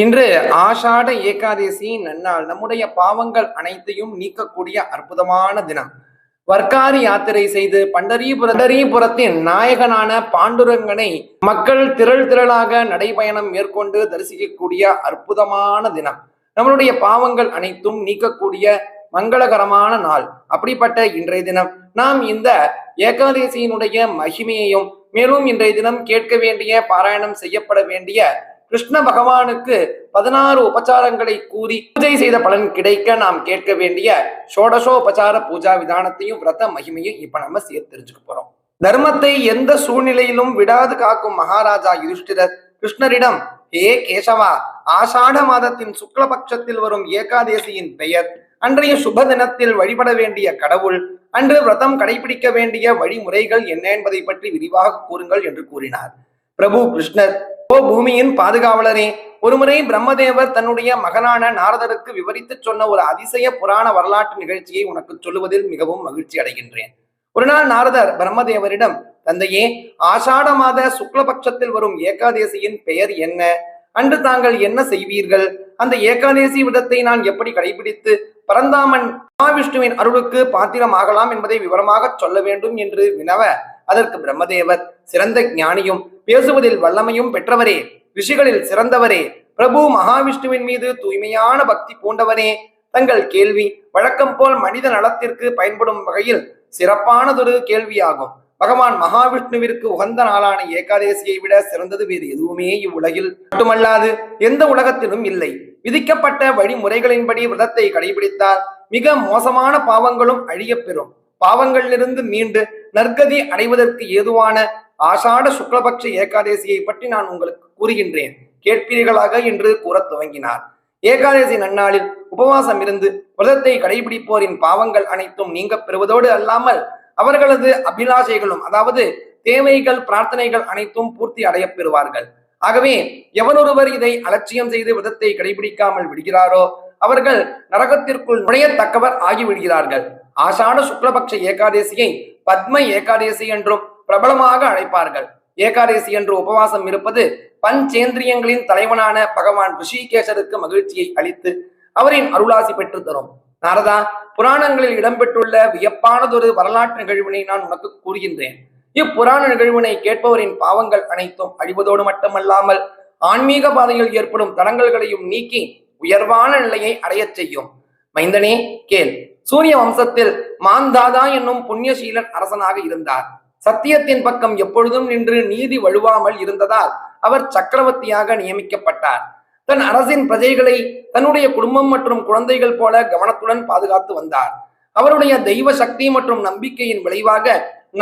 இன்று ஆஷாட ஏகாதசி நன்னாள் நம்முடைய பாவங்கள் அனைத்தையும் நீக்கக்கூடிய அற்புதமான தினம். வர்க்காரி யாத்திரை செய்து பண்டரிபுர பண்டரிபுரத்தின் நாயகனான பாண்டுரங்கனை மக்கள் திரள் திரளாக நடைபயணம் மேற்கொண்டு தரிசிக்கக்கூடிய அற்புதமான தினம். நம்மளுடைய பாவங்கள் அனைத்தும் நீக்கக்கூடிய மங்களகரமான நாள். அப்படிப்பட்ட இன்றைய தினம் நாம் இந்த ஏகாதசியினுடைய மகிமையையும் மேலும் இன்றைய தினம் கேட்க வேண்டிய பாராயணம் செய்யப்பட வேண்டிய கிருஷ்ண பகவானுக்கு பதினாறு உபச்சாரங்களை கூறி பூஜை செய்த பலன் கிடைக்க நாம் கேட்க வேண்டிய ஷோடசோபச்சார பூஜா விதானத்தையும் விரத மகிமையும் இப்ப நம்ம சேர்த்து தெரிஞ்சுக்க போறோம். தர்மத்தை எந்த சூழ்நிலையிலும் விடாது காக்கும் மகாராஜா யுதிஷ்டிரர் கிருஷ்ணரிடம் ஏ கேசவா ஆஷாட மாதத்தின் சுக்லபட்சத்தில் வரும் ஏகாதேசியின் பெயர் அன்றைய சுப தினத்தில் வழிபட வேண்டிய கடவுள் அன்று விரதம் கடைபிடிக்க வேண்டிய வழிமுறைகள் என்ன என்பதை பற்றி விரிவாக கூறுங்கள் என்று கூறினார். பிரபு கிருஷ்ணர் ஓ பூமியின் பாதுகாவலரே ஒருமுறை பிரம்மதேவர் தன்னுடைய மகனான நாரதருக்கு விவரித்து சொன்ன ஒரு அதிசய புராண வரலாற்று நிகழ்ச்சியை உனக்கு சொல்லுவதில் மிகவும் மகிழ்ச்சி அடைகின்றேன். ஒரு நாள் நாரதர் பிரம்மதேவரிடம் தந்தையே ஆஷாட மாத சுக்லபட்சத்தில் வரும் ஏகாதேசியின் பெயர் என்ன? அன்று தாங்கள் என்ன செய்வீர்கள்? அந்த ஏகாதேசி விதத்தை நான் எப்படி கடைபிடித்து பரந்தாமன் மகாவிஷ்ணுவின் அருளுக்கு பாத்திரமாகலாம் என்பதை விவரமாக சொல்ல வேண்டும் என்று வினவ அதற்கு பிரம்மதேவர் சிறந்த ஞானியும் பேசுவதில் வல்லமையும் பெற்றவரே ரிஷிகளில் சிறந்தவரே பிரபு மகாவிஷ்ணுவின் மீது தூய்மையான பக்தி பூண்டவனே. தங்கள் கேள்வி வழக்கம் போல் மனித நலத்திற்கு பயன்படும் வகையில் சிறப்பானதொரு கேள்வியாகும். பகவான் மகாவிஷ்ணுவிற்கு உகந்த நாளான ஏகாதேசியை விட சிறந்தது வேறு எதுவுமே இவ்வுலகில் மட்டுமல்லாது எந்த உலகத்திலும் இல்லை. விதிக்கப்பட்ட வழிமுறைகளின்படி விரதத்தை கடைபிடித்தால் மிக மோசமான பாவங்களும் அழியப்பெறும் பாவங்களிலிருந்து மீண்டு நற்கதி அடைவதற்கு ஏதுவான ஆஷாட சுக்லபக்ஷ ஏகாதேசியை பற்றி நான் உங்களுக்கு கூறுகின்றேன். கேட்பீர்களாக என்று கூறத் துவங்கினார். ஏகாதசி நன்னாளில் உபவாசம் இருந்து விரதத்தை கடைபிடிப்போரின் பாவங்கள் அனைத்தும் நீங்க பெறுவதோடு அல்லாமல் அவர்களது அபிலாஷைகளும் அதாவது தேவைகள் பிரார்த்தனைகள் அனைத்தும் பூர்த்தி அடைய பெறுவார்கள். ஆகவே எவனொருவர் இதை அலட்சியம் செய்து விதத்தை கடைபிடிக்காமல் விடுகிறாரோ அவர்கள் நரகத்திற்குள் நுழையத்தக்கவர் ஆகிவிடுகிறார்கள். ஆஷாட சுக்லபக்ஷ ஏகாதேசியை பத்ம ஏகாதேசி என்றும் பிரபலமாக அழைப்பார்கள். ஏகாதசி என்று உபவாசம் இருப்பது பஞ்சேந்திரியங்களின் தலைவனான பகவான் ரிஷிகேசருக்கு மகிழ்ச்சியை அளித்து அவரின் அருளாசி பெற்று தரும். நாரதா புராணங்களில் இடம்பெற்றுள்ள வியப்பானதொரு வரலாற்று நிகழ்வினை நான் உனக்கு கூறுகின்றேன். இப்புராண நிகழ்வினை கேட்பவரின் பாவங்கள் அனைத்தும் அழிவதோடு மட்டுமல்லாமல் ஆன்மீக பாதையில் ஏற்படும் தடங்கல்களையும் நீக்கி உயர்வான நிலையை அடையச் செய்யும். மைந்தனே கேள். சூரிய வம்சத்தில் மாந்தாதா என்னும் புண்ணியசீலன் அரசனாக இருந்தார். சத்தியத்தின் பக்கம் எப்பொழுதும் நின்று நீதி வழுவாமல் இருந்ததால் அவர் சக்கரவர்த்தியாக நியமிக்கப்பட்டார். தன் அரசின் பிரஜைகளை தன்னுடைய குடும்பம் மற்றும் குழந்தைகள் போல கவனத்துடன் பாதுகாத்து வந்தார். அவருடைய தெய்வ சக்தி மற்றும் நம்பிக்கையின் விளைவாக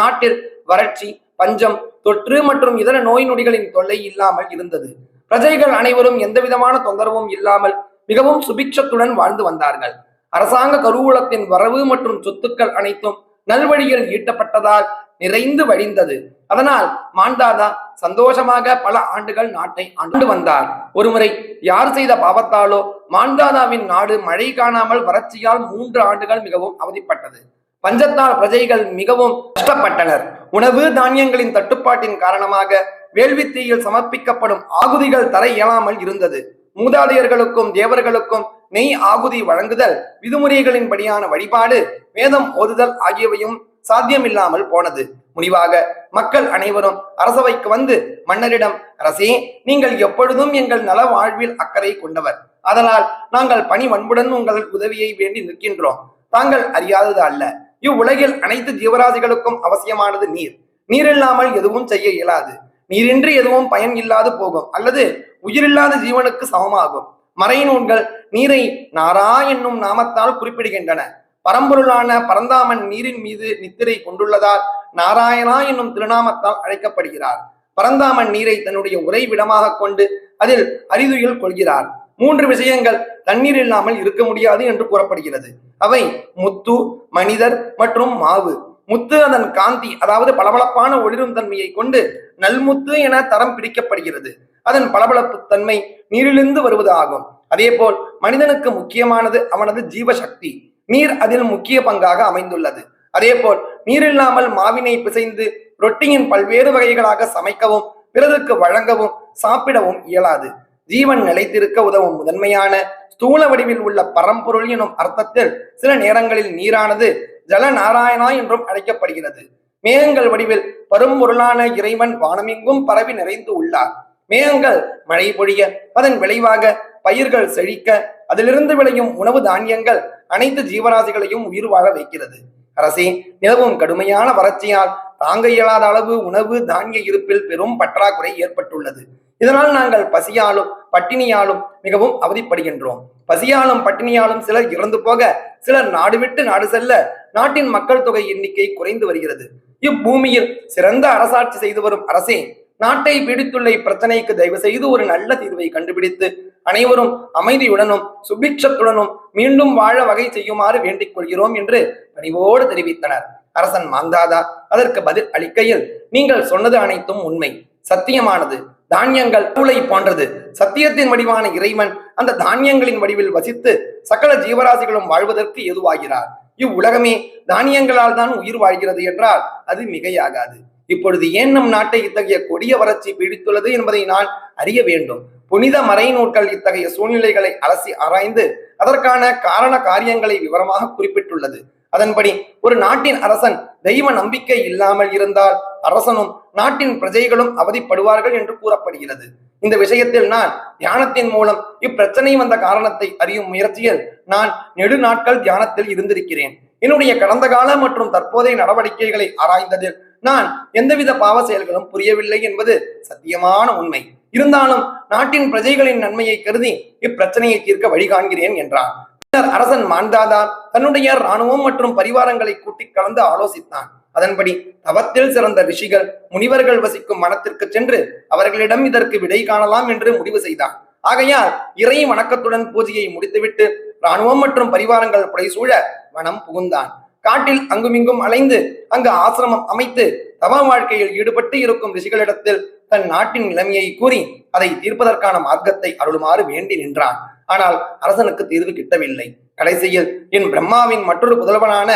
நாட்டில் வறட்சி பஞ்சம் தொற்று மற்றும் இதர நோய் நொடிகளின் தொல்லை இல்லாமல் இருந்தது. பிரஜைகள் அனைவரும் எந்தவிதமான தொந்தரவும் இல்லாமல் மிகவும் சுபிக்ஷத்துடன் வாழ்ந்து வந்தார்கள். அரசாங்க கருவூலத்தின் வரவு மற்றும் சொத்துக்கள் அனைத்தும் நல்வழியில் ஈட்டப்பட்டதால் நிறைந்து வழிந்தது. அதனால் மாண்டாதா சந்தோஷமாக பல ஆண்டுகள் நாட்டை ஆண்டு வந்தார். ஒருமுறை யார் செய்த பாவத்தாலோ மாண்டாதாவின் நாடு மழை காணாமல் வறட்சியால் மூன்று ஆண்டுகள் மிகவும் அவதிப்பட்டது. பஞ்சத்தால் பிரஜைகள் மிகவும் கஷ்டப்பட்டனர். உணவு தானியங்களின் தட்டுப்பாட்டின் காரணமாக வேள்வித்தீயில் சமர்ப்பிக்கப்படும் ஆகுதிகள் தர இயலாமல் இருந்தது. மூதாதையர்களுக்கும் தேவர்களுக்கும் நெய் ஆகுதி வழங்குதல் விதிமுறைகளின்படியான வழிபாடு வேதம் ஓதுதல் ஆகியவையும் சாத்தியமில்லாமல் போனது. முடிவாக மக்கள் அனைவரும் அரசவைக்கு வந்து மன்னரிடம் அரசே நீங்கள் எப்பொழுதும் எங்கள் நல வாழ்வில் அக்கறை கொண்டவர். அதனால் நாங்கள் பணி வன்புடன் உங்கள் உதவியை வேண்டி நிற்கின்றோம். தாங்கள் அறியாதது அல்ல. இவ்வுலகில் அனைத்து ஜீவராசிகளுக்கும் அவசியமானது நீர். நீர் இல்லாமல் எதுவும் செய்ய இயலாது. நீரின்றி எதுவும் பயன் இல்லாது போகும். அல்லது உயிரில்லாத ஜீவனுக்கு சமமாகும். மறை நூல்கள் நீரை நாரா என்னும் நாமத்தால் குறிப்பிடுகின்றன. பரம்பொருளான பரந்தாமன் நீரின் மீது நித்திரை கொண்டுள்ளதால் நாராயணா என்னும் திருநாமத்தால் அழைக்கப்படுகிறார். பரந்தாமன் நீரை தன்னுடைய உறைவிடமாக கொண்டு அதில் அரிதுயில் கொள்கிறார். மூன்று விஷயங்கள் தண்ணீர் இல்லாமல் இருக்க முடியாது என்று கூறப்படுகிறது. அவை முத்து மனிதர் மற்றும் மாவு. முத்து அதன் காந்தி அதாவது பளபளப்பான ஒளிரும் தன்மையை கொண்டு நல்முத்து என தரம் பிரிக்கப்படுகிறது. அதன் பளபளப்பு தன்மை நீரிலிருந்து வருவது ஆகும். அதேபோல் மனிதனுக்கு முக்கியமானது அவனது ஜீவசக்தி. நீர் அதில் முக்கிய பங்காக அமைந்துள்ளது. அதேபோல் நீரில்லாமல் மாவினை பிசைந்து ரொட்டியின் பல்வேறு வகைகளாக சமைக்கவும் பிறருக்கு வழங்கவும் சாப்பிடவும் இயலாது. ஜீவன் நிலைத்திருக்க உதவும் முதன்மையான ஸ்தூல வடிவில் உள்ள பரம்பொருள் எனும் அர்த்தத்தில் சில நேரங்களில் நீரானது ஜல நாராயணா என்றும் அழைக்கப்படுகிறது. மேகங்கள் வடிவில் பரும்பொருளான இறைவன் வானமெங்கும் பரவி நிறைந்து உள்ளார். மேகங்கள் மழை பொழிய அதன் விளைவாக பயிர்கள் செழிக்க அதிலிருந்து விளையும் உணவு தானியங்கள் அனைத்து ஜீவராசிகளையும் உயிர் வாழ வைக்கிறது. அரசே நிலவும் கடுமையான வறட்சியால் தாங்க இயலாத அளவு உணவு தானிய இருப்பில் பெரும் பற்றாக்குறை ஏற்பட்டுள்ளது. இதனால் நாங்கள் பசியாலும் பட்டினியாலும் மிகவும் அவதிப்படுகின்றோம். பசியாலும் பட்டினியாலும் சிலர் இறந்து போக சிலர் நாடு விட்டு நாடு செல்ல நாட்டின் மக்கள் தொகை எண்ணிக்கை குறைந்து வருகிறது. இப்பூமியில் சிறந்த அரசாட்சி செய்து வரும் அரசே நாட்டை பீடித்துள்ள இப்பிரச்சனைக்கு தயவு செய்து ஒரு நல்ல தீர்வை கண்டுபிடித்து அனைவரும் அமைதியுடனும் சுபிட்சத்துடனும் மீண்டும் வாழ வகை செய்யுமாறு வேண்டிக் கொள்கிறோம் என்று பணிவோடு தெரிவித்தனர். அரசன் மாந்தாதா அதற்கு பதில் அளிக்கையில் நீங்கள் சொன்னது அனைத்தும் உண்மை. சத்தியமானது. தானியங்கள் பூளை போன்றது. சத்தியத்தின் வடிவான இறைவன் அந்த தானியங்களின் வடிவில் வசித்து சகல ஜீவராசிகளும் வாழ்வதற்கு ஏதுவாகிறார். இவ்வுலகமே தானியங்களால் தான் உயிர் வாழ்கிறது என்றால் அது மிகையாகாது. இப்பொழுது ஏன் நம் நாட்டை இத்தகைய கொடிய வறட்சி பீடித்துள்ளது என்பதை நான் அறிய வேண்டும். புனித மறைநூல்கள் இத்தகைய சூழ்நிலைகளை அலசி ஆராய்ந்து அதற்கான காரண காரியங்களை விவரமாக குறிப்பிட்டுள்ளது. அதன்படி ஒரு நாட்டின் அரசன் தெய்வ நம்பிக்கை இல்லாமல் இருந்தால் அரசனும் நாட்டின் பிரஜைகளும் அவதிப்படுவார்கள் என்று கூறப்படுகிறது. இந்த விஷயத்தில் நான் தியானத்தின் மூலம் இப்பிரச்சனை வந்த காரணத்தை அறியும் முயற்சியில் நான் நெடு நாட்கள் தியானத்தில் இருந்திருக்கிறேன். என்னுடைய கடந்த கால மற்றும் தற்போதைய நடவடிக்கைகளை ஆராய்ந்ததில் நான் எந்தவித பாவ செயல்களும் புரியவில்லை என்பது சத்தியமான உண்மை. இருந்தாலும் நாட்டின் பிரஜைகளின் நன்மையை கருதி இப்பிரச்சனையை தீர்க்க வழிகாண்கிறேன் என்றான். பின்னர் அரசன் மாண்டாதா தன்னுடைய இராணுவம் மற்றும் பரிவாரங்களை கூட்டி கலந்து ஆலோசித்தான். அதன்படி தவத்தில் சிறந்த ரிஷிகள் முனிவர்கள் வசிக்கும் மனத்திற்கு சென்று அவர்களிடம் இதற்கு விடை காணலாம் என்று முடிவு செய்தான். ஆகையால் இறை வணக்கத்துடன் பூஜையை முடித்துவிட்டு இராணுவம் மற்றும் பரிவாரங்கள் புடைசூழ வனம் புகுந்தான். காட்டில் அங்குமிங்கும் அலைந்து அங்கு ஆசிரமம் அமைத்து தவ வாழ்க்கையில் ஈடுபட்டு இருக்கும் ரிஷிகளிடத்தில் தன் நாட்டின் நிலைமையை கூறி அதை தீர்ப்பதற்கான மார்க்கத்தை அருளுமாறு வேண்டி நின்றான். ஆனால் அரசனுக்கு தீர்வு கிட்டவில்லை. கடைசியில் என் பிரம்மாவின் மற்றொரு புதல்வனான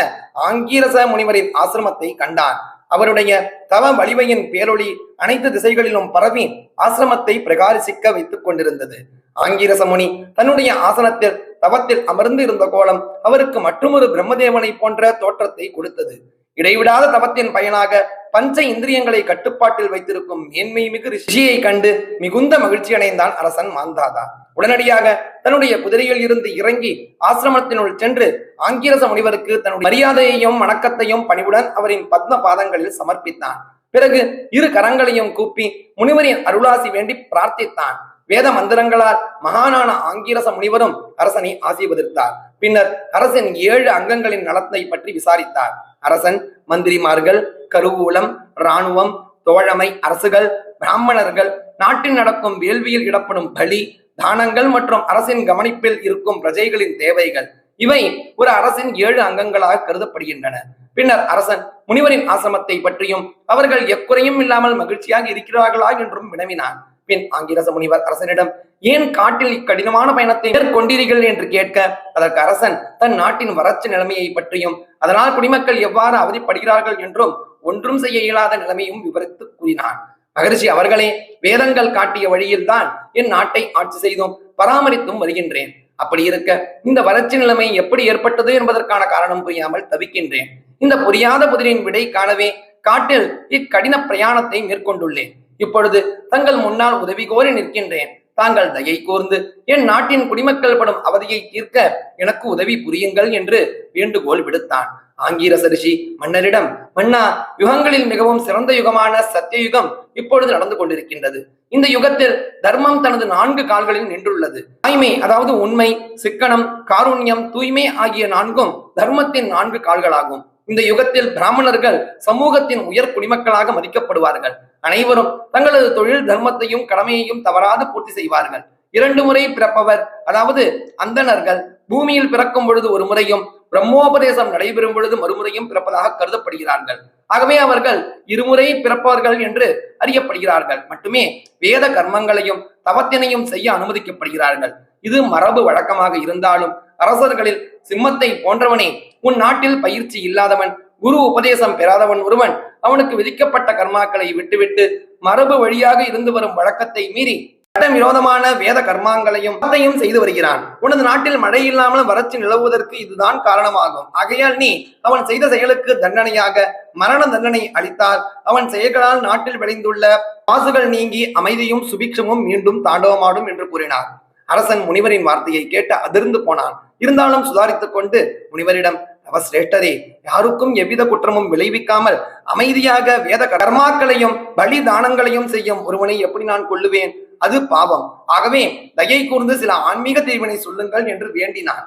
ஆங்கீரச முனிவரின் ஆசிரமத்தை கண்டான். அவருடைய தவ வலிமையின் பேரொளி அனைத்து திசைகளிலும் பரவி ஆசிரமத்தை பிரகாசிக்க வைத்துக் கொண்டிருந்தது. ஆங்கீரச முனி தன்னுடைய ஆசனத்தில் தவத்தில் அமர்ந்து இருந்த கோலம் அவருக்கு மற்றொரு பிரம்மதேவனை போன்ற தோற்றத்தை கொடுத்தது. இடைவிடாத தவத்தின் பயனாக பஞ்ச இந்திரியங்களை கட்டுப்பாட்டில் வைத்திருக்கும் மேன்மை மிகு ரிஷியை கண்டு மிகுந்த மகிழ்ச்சி அடைந்தான் அரசன் மாந்தாதா. உடனடியாக தன்னுடைய குதிரையில் இருந்து இறங்கி ஆசிரமத்தினுள் சென்று ஆங்கிரச முனிவருக்கு தன்னுடைய மரியாதையையும் வணக்கத்தையும் பணிவுடன் அவரின் பத்ம பாதங்களில் சமர்ப்பித்தான். பிறகு இரு கரங்களையும் கூப்பி முனிவரின் அருளாசி வேண்டி பிரார்த்தித்தான். வேத மந்திரங்களால் மகானான ஆங்கிரச முனிவரும் அரசனை ஆசீர்வதித்தார். பின்னர் அரசின் ஏழு அங்கங்களின் நலத்தை பற்றி விசாரித்தார். அரசன் மந்திரிமார்கள் கருவூலம் இராணுவம் தோழமை அரசுகள் பிராமணர்கள் நாட்டில் நடக்கும் வேள்வியில் இடப்படும் பலி தானங்கள் மற்றும் அரசின் கவனிப்பில் இருக்கும் பிரஜைகளின் தேவைகள் இவை ஒரு அரசின் ஏழு அங்கங்களாக கருதப்படுகின்றன. பின்னர் அரசன் முனிவரின் ஆசிரமத்தை பற்றியும் அவர்கள் எக்குறையும் இல்லாமல் மகிழ்ச்சியாக இருக்கிறார்களா என்றும் வினவினான். பின் ஆங்கிரச முனிவர் அரசனிடம் ஏன் காட்டில் இக்கடினமான பயணத்தை மேற்கொண்டீர்கள்? என்று கேட்க அதற்கு அரசன் தன் நாட்டின் வறட்சி நிலைமையை பற்றியும் அதனால் குடிமக்கள் எவ்வாறு அவதிப்படுகிறார்கள் என்றும் ஒன்றும் செய்ய இயலாத நிலைமையும் விவரித்து கூறினார் மகரிஷி அவர்களே வேதங்கள் காட்டிய வழியில்தான் என் நாட்டை ஆட்சி செய்தும் பராமரித்தும் வருகின்றேன். அப்படி இருக்க இந்த வறட்சி நிலைமை எப்படி ஏற்பட்டது என்பதற்கான காரணம் புரியாமல் தவிக்கின்றேன். இந்த புரியாத புதிரின் விடை காணவே காட்டில் இக்கடின பிரயாணத்தை மேற்கொண்டுள்ளேன். இப்பொழுது தங்கள் முன்னால் உதவி கோரி நிற்கின்றேன். தாங்கள் தயை கூர்ந்து என் நாட்டின் குடிமக்கள் படும் அவதியை தீர்க்க எனக்கு உதவி புரியுங்கள் என்று வேண்டுகோள் விடுத்தான். ஆங்கீரச ரிஷி மன்னரிடம் மன்னா யுகங்களில் மிகவும் சிறந்த யுகமான சத்தியயுகம் இப்பொழுது நடந்து கொண்டிருக்கின்றது. இந்த யுகத்தில் தர்மம் தனது நான்கு கால்களில் நின்றுள்ளது. தாய்மை அதாவது உண்மை சிக்கனம் காருண்யம் தூய்மை ஆகிய நான்கும் தர்மத்தின் நான்கு கால்களாகும். இந்த யுகத்தில் பிராமணர்கள் சமூகத்தின் உயர் குடிமக்களாக மதிக்கப்படுவார்கள். அனைவரும் தங்களது தொழில் தர்மத்தையும் கடமையையும் தவறாது பூர்த்தி செய்வார்கள். இரண்டு முறை பிறப்பவர் அதாவது அந்தணர்கள் பூமியில் பிறக்கும் பொழுது ஒரு முறையும் பிரம்மோபதேசம் நடைபெறும் பொழுது மறுமுறையும் பிறப்பதாக கருதப்படுகிறார்கள். ஆகவே அவர்கள் இருமுறை பிறப்பவர்கள் என்று அறியப்படுகிறார்கள். மட்டுமே வேத கர்மங்களையும் தவத்தினையும் செய்ய அனுமதிக்கப்படுகிறார்கள். இது மரபு வழக்கமாக இருந்தாலும் அரசர்களில் சிம்மத்தை போன்றவனே உன் நாட்டில் பயிற்சி இல்லாதவன் குரு உபதேசம் பெறாதவன் ஒருவன் அவனுக்கு விதிக்கப்பட்ட கர்மாக்களை விட்டுவிட்டு மரபு வழியாக இருந்து வரும் வழக்கத்தை மீறி சட்டவிரோதமான வேத கர்மாங்களையும் அதையும் செய்து வருகிறான். உனது நாட்டில் மழை இல்லாமல் வறட்சி நிலவுவதற்கு இதுதான் காரணமாகும். ஆகையால் நீ அவன் செய்த செயலுக்கு தண்டனையாக மரண தண்டனை அளித்தால் அவன் செயல்களால் நாட்டில் விளைந்துள்ள பாசுகள் நீங்கி அமைதியும் சுபிக்ஷமும் மீண்டும் தாண்டவமாடும் என்று கூறினார். அரசன் முனிவரின் வார்த்தையை கேட்டு அதிர்ந்து போனான். இருந்தாலும் சுதாரித்துக் கொண்டு முனிவரிடம் அவசிரேஷ்டரே யாருக்கும் எவ்வித குற்றமும் விளைவிக்காமல் அமைதியாக வேத கர்மாக்களையும் பலி தானங்களையும் செய்யும் ஒருவனை எப்படி நான் கொள்ளுவேன் அது பாவம். ஆகவே தயை கூர்ந்து சில ஆன்மீக தீர்வினை சொல்லுங்கள் என்று வேண்டினார்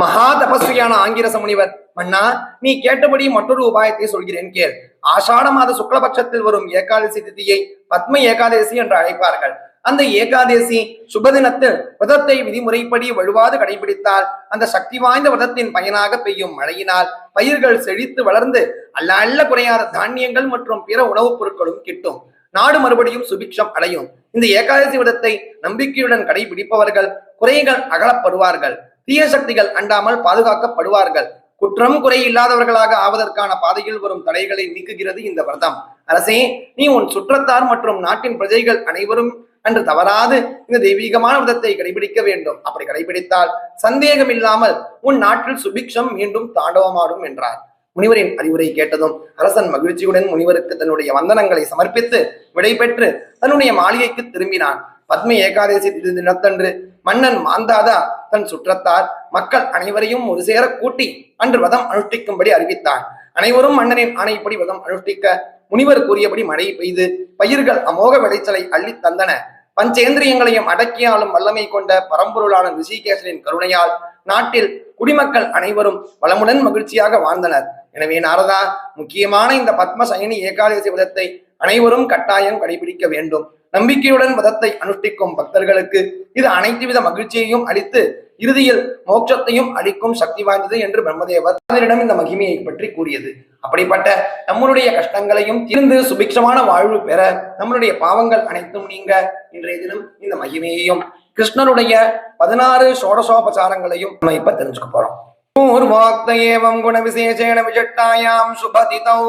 மகா தபஸ்வியான ஆங்கிரச முனிவர் மன்னா நீ கேட்டபடி மற்றொரு உபாயத்தை சொல்கிறேன் கேள். ஆஷாட மாத சுக்லபட்சத்தில் வரும் ஏகாதசி திதியை பத்ம ஏகாதசி என்று அழைப்பார்கள். அந்த ஏகாதசி சுபதினத்து விரதத்தை விதிமுறைப்படி வழுவாது கடைபிடித்தால் அந்த சக்தி வாய்ந்த விரதத்தின் பயனாக பெய்யும் மழையினால் பயிர்கள் செழித்து வளர்ந்து அல்ல அல்ல குறையாத தானியங்கள் மற்றும் பிற உணவுப் பொருட்களும் கிட்டும். நாடு மறுபடியும் சுபிக்ஷம் அடையும். இந்த ஏகாதசி விரதத்தை நம்பிக்கையுடன் கடைபிடிப்பவர்கள் குறைகள் அகலப்படுவார்கள். தீய சக்திகள் அண்டாமல் பாதுகாக்கப்படுவார்கள். குற்றம் குறை இல்லாதவர்களாக ஆவதற்கான பாதையில் வரும் தடைகளை நீக்குகிறது இந்த விரதம். அரசே நீ உன் சுற்றத்தார் மற்றும் நாட்டின் பிரஜைகள் அனைவரும் அன்று தவறாது. இந்த தெய்வீகமான விதத்தை கடைபிடிக்க வேண்டும். அப்படி கடைபிடித்தால் சந்தேகம் இல்லாமல் உன் நாட்டில் சுபிக்ஷம் மீண்டும் தாண்டவமாடும் என்றார். முனிவரின் அறிவுரை கேட்டதும் அரசன் மகிழ்ச்சியுடன் முனிவருக்கு தன்னுடைய வந்தனங்களை சமர்ப்பித்து விடைபெற்று தன்னுடைய மாளிகைக்கு திரும்பினான். பத்ம ஏகாதசி திரு தினத்தன்று மன்னன் மாந்தாதா தன் சுற்றத்தார் மக்கள் அனைவரையும் ஒரு சேர கூட்டி அன்று வதம் அனுஷ்டிக்கும்படி அறிவித்தான். அனைவரும் மன்னனின் ஆணைப்படி வதம் அனுஷ்டிக்க முனிவர் கூறியபடி மழை பெய்து பயிர்கள் அமோக விளைச்சலை அள்ளித் தந்தன. பஞ்சேந்திரியங்களையும் அடக்கியாலும் வல்லமை கொண்ட பரம்பொருளான ரிஷிகேசனின் கருணையால் நாட்டில் குடிமக்கள் அனைவரும் வளமுடன் மகிழ்ச்சியாக வாழ்ந்தனர். எனவே நாரதா முக்கியமான இந்த பத்ம சயனி ஏகாதசி விதத்தை அனைவரும் கட்டாயம் கடைபிடிக்க வேண்டும். நம்பிக்கையுடன் விதத்தை அனுஷ்டிக்கும் பக்தர்களுக்கு இது அனைத்து வித மகிழ்ச்சியையும் அளித்து இறுதியில் மோட்சத்தையும் அளிக்கும் சக்தி வாய்ந்தது என்று பிரம்மதேவர் இந்த மகிமையை பற்றி கூறியது. அப்படிப்பட்ட நம்மளுடைய கஷ்டங்களையும் தீர்ந்து சுபிக்ஷமான வாழ்வு பெற நம்மளுடைய பாவங்கள் அனைத்தும் நீங்க இன்றைய தினம் இந்த மகிமையையும் கிருஷ்ணருடைய பதினாறு சோடசோபசாரங்களையும் நம்ம இப்ப தெரிஞ்சுக்க போறோம். பூர்வோக்த ஏவம் குண விசேஷேண விஜட்டாயாம் சுபதிதௌ.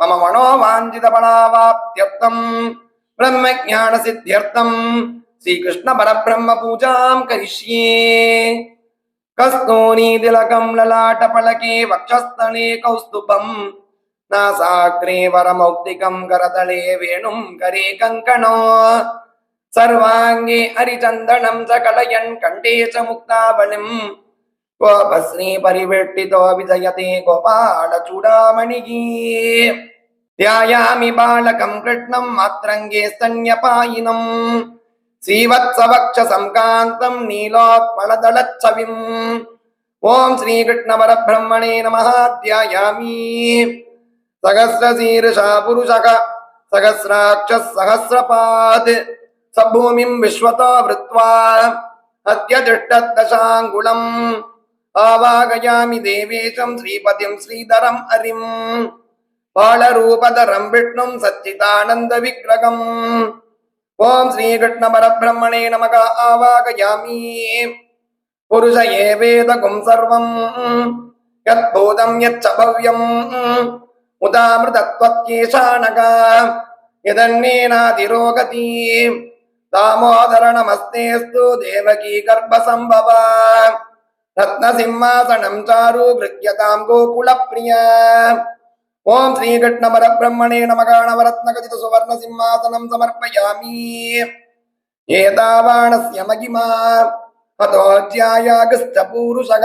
மம மனோ வாஞ்சித பலாவாப்தியர்த்தம் பிரம்ம ஞான சித்தியர்த்தம் శ్రీకృష్ణ పరబ్రహ్మ పూజాం కరిష్యే. కస్తూరీ లలాట పలకే వక్షస్థలే కౌస్తుభం. నా సాగ్రే వరమౌక్తికం కరతళే వేణుం కరే కంకణో. సర్వాంగే హరిచందనం సకలయన్ కంఠే చ ముక్తాబలిం గోపశ్రీ పరివేట్టితో విజయతే గోపాల చూడామణి ధ్యాయామి బాలకం కృష్ణం మాత్రంగే స్తన్యపాయినం ஸ்ரீவத்சவக்ஷசம்காந்தம் நீலோத்மலதளச்சவிம். ஓம் ஸ்ரீகிருஷ்ணவரபிரம்மணே நமஹாத்யாயாமி சகசிரசீருஷா புருஷக. சகசிராட்சசகசிரபாத் சபூமிம் விஸ்வதோ விருத்வா. அத்தியதிஷ்டதசாங்குளம் ஆவாகயாமி தேவேசம் ஸ்ரீபதிம் ஸ்ரீதரம் அரிம். பாலரூபதரம் விஷ்ணும் சச்சிதானந்த விக்கிரகம். ஓம் ஸ்ரீகிருஷ்ணபரபிரம்மணே நமக ஆவாகயாமி. புருஷ ஏவேதகும் சர்வம். யத் பூதம் யத் சபவ்யம் உதாமிருதத்வத்யேஷானக இதன்னேனாதிரோகதி. தாமோதர நமஸ்தேஸ்து தேவகி கர்ப்பசம்பவ. ரத்னசிம்மாசனம் சாரு கிருத்யதாம் கோகுலப்பிரியா. ஓம் ஸ்ரீகிருஷ்ணமர பிரம்மணே நமகாணவரத்னகதித சுவர்ண சிம்மாசனம் சமர்ப்பயாமி ஏதாவாணஸ்ய மகிமா பதோஜ்யாயாகஸ்தபூருஷக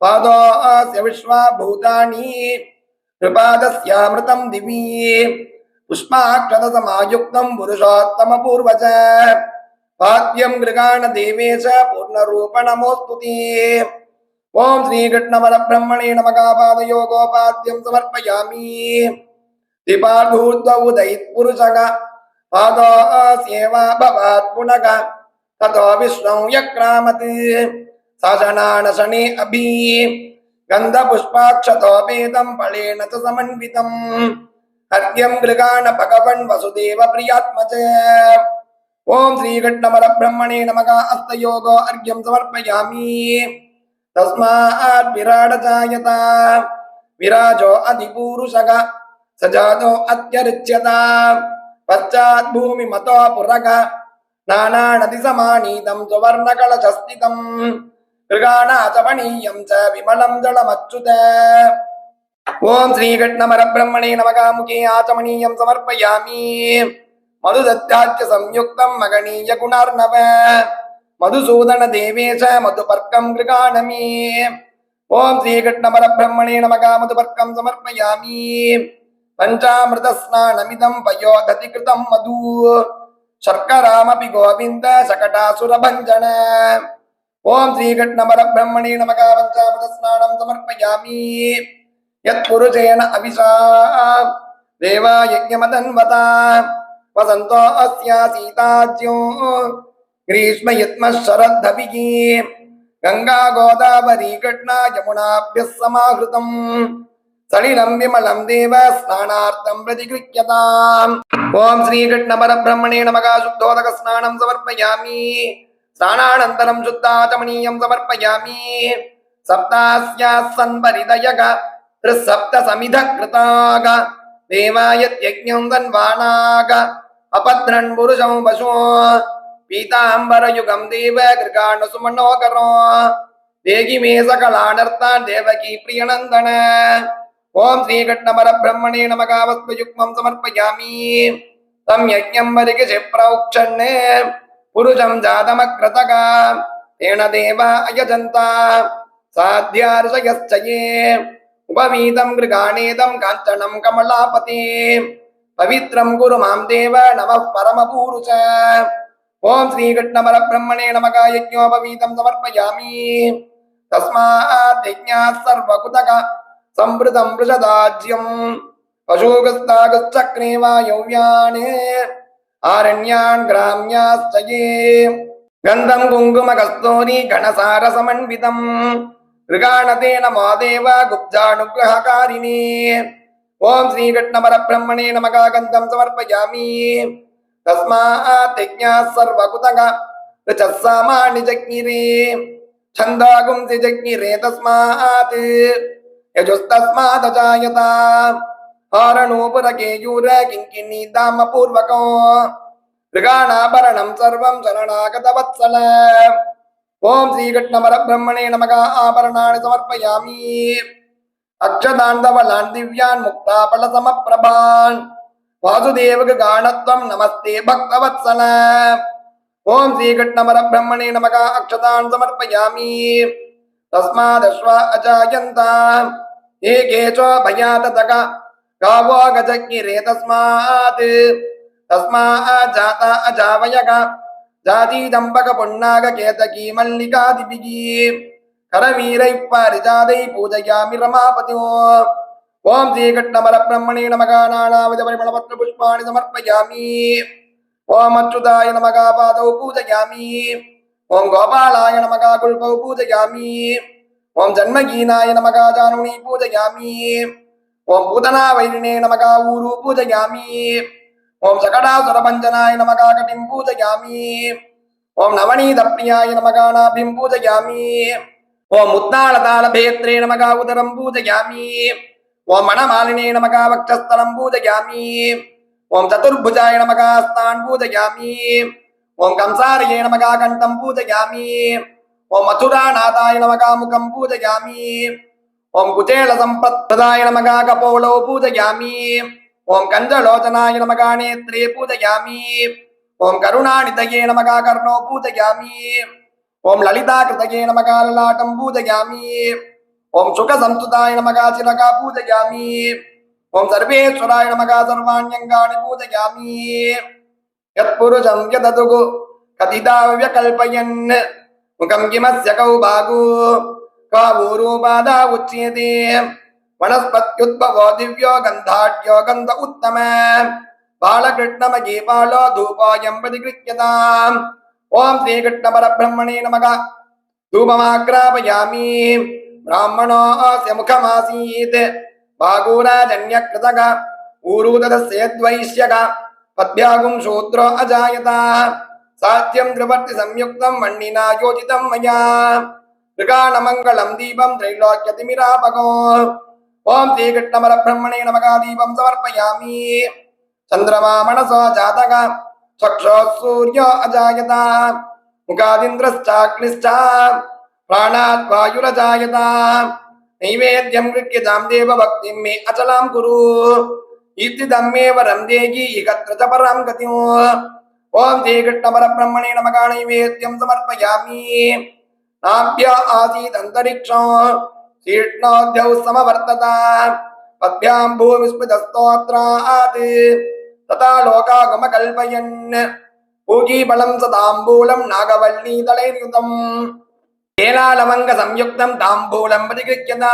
பாதோஸ்ய விஸ்வா பூதானி கிருபாதஸ்யாமிருதம் திவி புஷ்பாக்ஷதசமாயுக்தம் புருஷோத்தம பூர்வஜ பாத்தியம் கிருகாண தேவேச பூர்ணரூப நமோஸ்துதே ஓம் ஸ்ரீகிருஷ்ணவர பிரம்மணே நமகாபாதயோ கோபாத்தியம் சமர்ப்பயாமி. திபார்தூர்தவுதை புருஷக பாதாசேவா பவாத் புனக ததோ விஷ்ணு யக்ராமத் சசனானசனே அபி கந்த புஷ்பாட்சதோபேதம் பலேன ச சமன்விதம் ஹர்த்தியம் கிருகாண பகவன் வசுதேவ பிரியாத்மஜ. ஓம் ஸ்ரீகிருஷ்ணவர பிரம்மணே நமக அஸ்தயோகோ அர்க்யம் சமர்ப்பயாமி. तस्मात् विराडजायत विराजो अधिपूरुषः स जातो अत्यरिच्यत पश्चात् भूमिमतो पुरः नानानदिसमानीतं सुवर्णकलशस्थितम् मृगाणाचमणीयं च विमलं जलमच्युत ॐ श्रीकृष्णपरब्रह्मणे नमकामुखे आचमनीयं समर्पयामि मधुदत्ताच्च மதுசூதன தேவேச மதுபர்க்கம் கிருகாணமி. ஓம் ஸ்ரீகிருஷ்ண பரபிரம்மணே நமகா மதுபர்க்கம் சமர்ப்பயாமி. பஞ்சாமிருதஸ்நானமிதம் பயோகதி கிருதம் மது. சர்க்கராமபி கோவிந்த சகடாசுரபஞ்சன. ஓம் ஸ்ரீகிருஷ்ண பரபிரம்மணே நமகா பஞ்சாமிருதஸ்நானம் சமர்ப்பயாமி. யத் புருஷேன அபிஷா. தேவா யஜ்யமதன்வதா வசந்தோ அஸ்யா சீதாஜ்யோ. ग्रीष्म यत्मः शरद्धविः गङ्गा गोदावरी कृष्णा यमुनाभ्यः समाहृतम् सलिलं विमलं देव स्नानार्थं प्रतिगृह्यताम् ॐ श्रीकृष्णपरब्रह्मणे नमः शुद्धोदकस्नानं समर्पयामि स्नानानन्तरं शुद्धाचमनीयं समर्पयामि सप्तास्याः सन्परिदयग त्रिसप्तसमिध कृताग देवायत्यज्ञं तन्वानाग अपद्रन् पुरुषं பீதாம்பரயுகம் தேவ கிருகாண்ட சுமனோகரோ தேகி மே சகலானர்த்தான் தேவகி பிரியநந்தன ஓம் ஸ்ரீகட்ணமர பிரம்மணே நமகாவஸ்து யுக்மம் சமர்ப்பயாமி தம் யஜ்ஞம் வரிக செப்ரௌக்ஷன்னு புருஷம் ஜாதமக்ரதகா தேன தேவா அயஜந்தா சாத்தியார்ஷயச்சயே உபவீதம் கிருகாணேதம் காஞ்சனம் கமலாபதே பவித்ரம் குரு மாம் தேவ நம பரமபூருஷ ஓம் ஸ்ரீகிருஷ்ணமர பிரம்மணே நமக. யஜ்ஞோபவீதம் சமர்ப்பயாமி. தஸ்மாத் யஜ்ஞா சர்வகுதக. சம்பிருதம் ரிஷதாஜ்யம் பசூகஸ்தாகச்சக்ரேவா யௌவியான் ஆரண்யான் கிராமியாஸ்டயே கந்தம் குங்கும கஸ்தூரி கணசார சமன்விதம் ரிகாணதேன மாதேவ குப்தானுகிரகாரிணி ஓம் ஸ்ரீகிருஷ்ணமர பிரம்மணே நமக கந்தம் சமர்ப்பயாமி தஸ்மாதிஜா சர்வகுதக ரச்சஸ்ஸாமானி ஜக்ஞிரே ఛందాగుంసి జజ్ఞిరే తస్మాత్ యజుస్తస్మాదజాయత హారణోపురకేయూర కింకిణీ దామ పూర్వకం మృగాణాభరణం సర్వం శరణాగత వత్సల ఓం శ్రీకృష్ణమర బ్రహ్మణే నమక ఆభరణాన్ని సమర్పయామి అక్షదాన్ ధవలాన్ దివ్యాన్ ముక్తాపల సమప్రభాన్ வாசுதேவக காணத்வம் நமஸ்தே பக்தவத்சல ஓம் ஸ்ரீகிருஷ்ண பர பிரம்மணே நமக அக்ஷதான் சமர்ப்பயாமி தஸ்மாதஸ்வ அஜாயந்தா ஏ கேச்சோ பயாததக காவோ கஜக்கிரே தஸ்மாத் தஸ்மா அஜாதா அஜாவயக ஜாதி தம்பக பொன்னாக கேதகி மல்லிகா திபிகி கரவீரை பாரிஜாதை பூஜையாமி ரமாபதியோ ஓம் ஸ்ரீகட்ணமர பிரம்மணே நமகானாவித பரிமளபத்ர புஷ்பாணி சமர்ப்பயாமி. ஓம் அச்சுதாய நமகா பாதௌ பூஜயாமி. ஓம் கோபாலாய நமகா குல்பௌ பூஜயாமி. ஓம் ஜன்மகீனாய நமகா ஜானுனி பூஜயாமி. ஓம் பூதனா வைரிணே நமகா ஊரு பூஜயாமி. ஓம் சகடாசுரபஞ்சனாய நமகா கட்டிம் பூஜயாமி. ஓம் நவநீத பிரியாய நமகா நாபிம் பூஜயாமி. ஓம் முத்தாளதாலபேத்ரே நமகா உதரம் பூஜயாமி. ஓம் மணமாலினே நமகா வக்ஷஸ்தலம் பூஜயாமி. ஓம் சதுர்புஜாய நமகா ஸ்தான் பூஜயாமி. ஓம் கம்சாரியே நமகா கண்டம் பூஜயாமி. ஓம் மதுராநாதாய நமகா முகம் பூஜயாமி. ஓம் குஜேல சம்பிரதாய நமகா கபோலோ பூஜயாமி. ஓம் கஞ்சலோச்சனாய நமகா நேத்ரே பூஜயாமி. ஓம் கருணாநிதயே நமகா கர்ணோ பூஜயாமி. ஓம் லலிதா கிருதயே நமகா லலாட்டம் பூஜயாமி. ఓం సుఖ సంస్థాయ నమగా చిరగా పూజయామి. ఓం సర్వేశ్వరాయ నమగా సర్వాణ్యంగాని పూజయామి. యత్పురుషం యదదుగు కథితావ్యకల్పయన్. ముఖం కిమస్య కౌభాగో కావూరూపాదా ఉచ్యతే. వనస్పత్యుద్భవో దివ్యో గంధాఢ్యో గంధ ఉత్తమ. బాలకృష్ణమగీపాలో ధూపాయం ప్రతిగృహ్యతాం. ఓం శ్రీకృష్ణ పరబ్రహ్మణే నమగ ధూపమాగ్రాపయామి. ब्राह्मणोऽस्य मुखमासीत् बागूराजन्यकृतक ऊरूदधस्यद्वैश्यक पद्भ्यागुं शूद्रो अजायत साध्यं त्रिवर्ति संयुक्तं मण्णिना योजितं मया मृगाणमङ्गलं दीपं त्रैलोक्यतिमिरापगो ॐ श्रीकृष्णपरब्रह्मणे नमः दीपं समर्पयामि चन्द्रमा मनसो जातक चक्षुः सूर्यो अजायत मुखादिन्द्रश्चाग्निश्च प्राणात् वायुरजायत नैवेद्यं गृह्यतां देव भक्तिं मे अचलां कुरु इत्थं मे वरं देहि इकत्र च परां गतिम् ॐ श्रीकृष्णपरब्रह्मणे नमः नैवेद्यं समर्पयामि नाभ्य आसीत् अन्तरिक्षं शीर्ष्णोद्यौ समवर्तत पद्भ्यां भूमिस्मृतस्तोत्रात् तथा लोकागमकल्पयन् पूगीबलं सदाम्बूलं ఏలాలవంగ సంయుక్తం తాంబూలం పరిగృహ్యత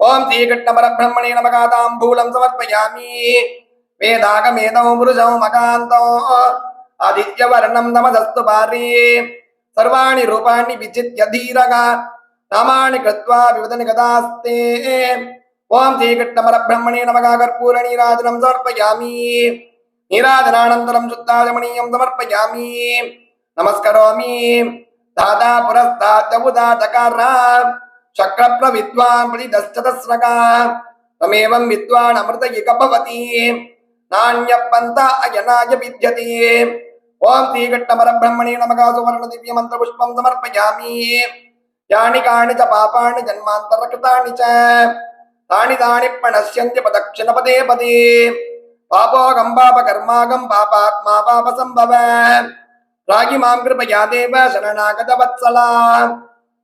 ఓం శ్రీకృష్ణ పరబ్రహ్మణే నమగా తాంబూలం సమర్పయామి వేదాగమేదం పురుషం మకాంతం ఆదిత్యవర్ణం నమదస్తు భార్యే సర్వాణి రూపాన్ని విచిత్య ధీరగా నామాణి కృత్వా వివదని గదాస్తే ఓం శ్రీకృష్ణ పరబ్రహ్మణే నమగా కర్పూర నీరాజనం సమర్పయామి నీరాజనానంతరం శుద్ధాజమణీయం సమర్పయామి నమస్కరోమి தாதா புரஸ்தாத்தபுதா தகாரா சக்கர வித்வான் படி தஸ்ததஸ்ரகா தமேவம் வித்வான் அமிர்த இகபவதி நாண்ய பந்த அயனாய வித்யதே. ஓம் ஸ்ரீகட்டமர பிரம்மணே நமகா சுவர்ண திவ்ய மந்திர புஷ்பம் சமர்ப்பயாமி. யானி காணி ச பாபாணி ஜன்மாந்தர கிருதாணி ச. தானி தானி பணசியந்தி பதக்ஷிண பதே பதே. பாபோகம் பாப கர்மாகம் பாபாத்மா பாப சம்பவ. రాగి మాం కృపయాదేవ శరణాగత వత్సలా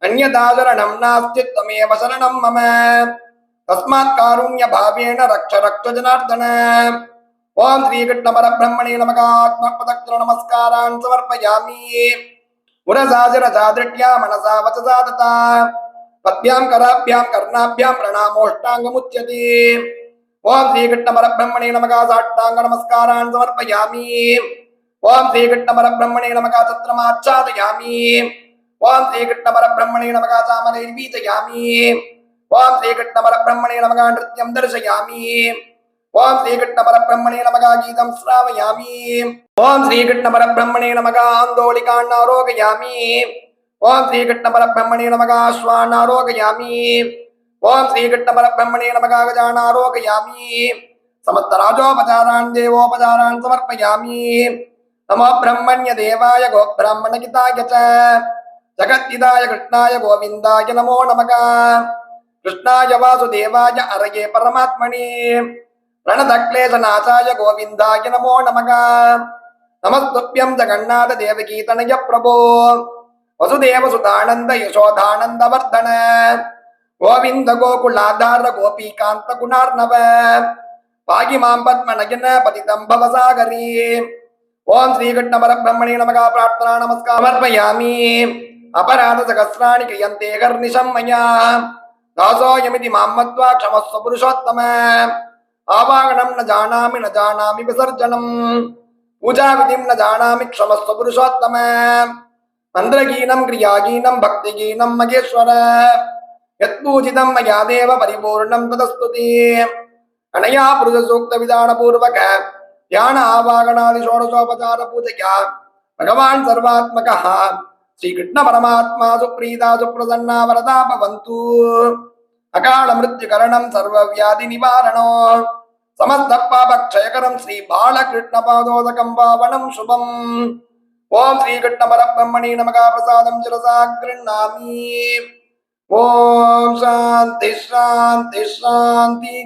అన్యదాశరణం నాస్తి త్వమేవ శరణం మమ తస్మాత్ కారుణ్య భావేన రక్ష రక్ష జనార్దన ఓం శ్రీకృష్ణ పరబ్రహ్మణే నమకాత్మపదక్ష నమస్కారాన్ సమర్పయామి మురసాజర సాదృట్యా మనసా వచసా తథా పద్భ్యాం కరాభ్యాం కర్ణాభ్యాం ప్రణామోష్టాంగముచ్యతే ఓం శ్రీకృష్ణ పరబ్రహ్మణే నమకా సాష్టాంగ నమస్కారాన్ సమర్పయామి ஓம் ஸ்ரீகிருஷ்ணபர பிரம்மணே நமகா சத்திரமாச்சாதயாமி ஓம் ஸ்ரீகிருஷ்ணபர பிரம்மணே நமகா சாமரை வீதயாமி. ஓம் ஸ்ரீகிருஷ்ணபர பிரம்மணே நமகா நிருத்யம் தர்சயாமி. ஓம் ஸ்ரீகிருஷ்ணபர பிரம்மணே நமகா கீதம் ஸ்ராவயாமி. ஓம் ஸ்ரீகிருஷ்ணபர பிரம்மணே நமகா ஆந்தோலிகான் ஆரோகயாமி. ஓம் ஸ்ரீகிருஷ்ணபர பிரம்மணே நமகா ஸ்வான் ஆரோகயாமி. ஓம் ஸ்ரீகிருஷ்ணபர பிரம்மணே நமகா கஜான் ஆரோகயாமி. சமத்தராஜோபச்சாரான் தேவோபச்சாரான் சமர்ப்பயாமி. नमो ब्रह्मण्य देवाय गो ब्राह्मणगिताय च जगद्दिदाय कृष्णाय गोविन्दाय नमो नमः कृष्णाय वासुदेवाय अरये परमात्मने रणदक्लेशनाशाय गोविन्दाय नमो नमः नमस्तुभ्यं जगन्नाथ देवकी तनय प्रभो वसुदेव सुतानन्द यशोधानन्द वर्धन गोविन्द गोकुलाधार गोपीकान्त गुणार्णव पाहि मां पद्मनयन पतितं भवसागरी ஓம் ஸ்ரீகட்ணபர பிரம்மணி நமகா பிரார்த்தனா நமஸ்காரம் சமர்ப்பயாமி அபராத சகசிராணி கிரியந்தே கர்ணிஷம் மயா தாசோயமிதி மாமத்வா க்ஷமஸ்வ புருஷோத்தம. ஆவாகனம் ந ஜானாமி ந ஜானாமி விசர்ஜனம். பூஜாவிதிம் ந ஜானாமி க்ஷமஸ்வ புருஷோத்தம. மந்திரகீனம் கிரியாகீனம் பக்திகீனம் மகேஸ்வர. யத்பூஜிதம் மயா தேவ பரிபூர்ணம் ததஸ்துதி. அனயா புருஷ சூக்த விதான பூர்வக ஞான ஆவாகனாதி ஷோடசோபசார பூஜையா பகவான் சர்வாத்மகா ஸ்ரீகிருஷ்ண பரமாத்மா சுப்ரீதா சுப்பிரசன்னா வரதா பவந்து அகால மிருத்யு கரணம் சர்வ வியாதி நிவாரணோ சமஸ்த பாபக்ஷயகரம் ஸ்ரீ பாலகிருஷ்ண பாதோதகம் பாவனம் சுபம் ஓம் ஸ்ரீ பரபிரம்மணி நமகா பிரசாதம் சிரசா கிருண்ணாமி ஓம் சாந்தி சாந்தி சாந்தி